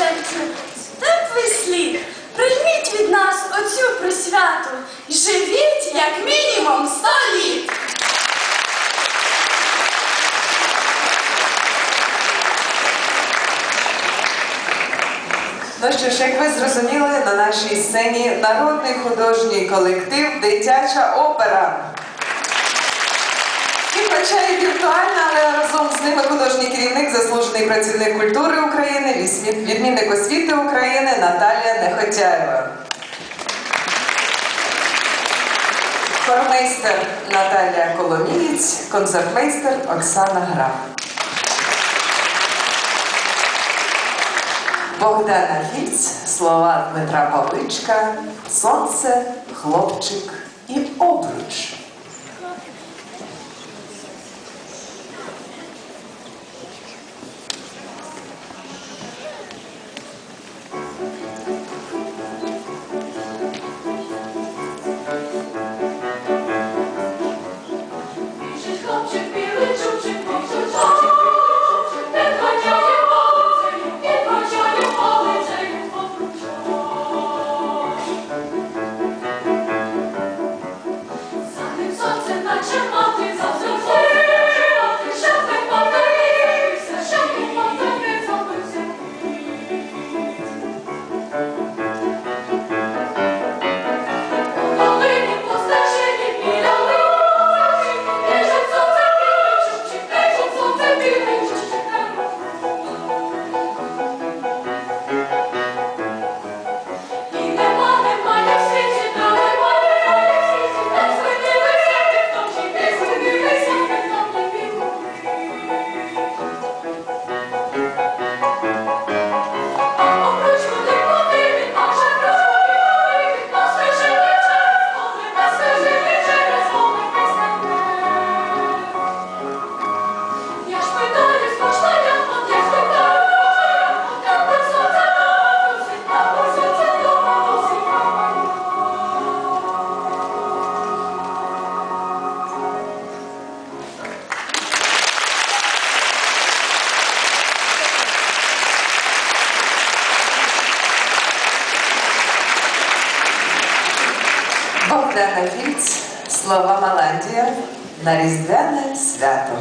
серцю теплий слід. Прийміть від нас оцю присвяту і живіть як мінімум сто літ. Ну що ж, як ви зрозуміли, на нашій сцені народний художній колектив Дитяча опера. І віртуальна, але разом з ними художній керівник, заслужений працівник культури України, відмінник освіти України Наталія Нехотяєва. Хормейстер Наталія Коломієць, концертмейстер Оксана Граф. Богдана Гільц, слова Дмитра Павличка, Сонце, хлопчик і обруч. Богдана Віць, слова Маландія на Різдвяне свято.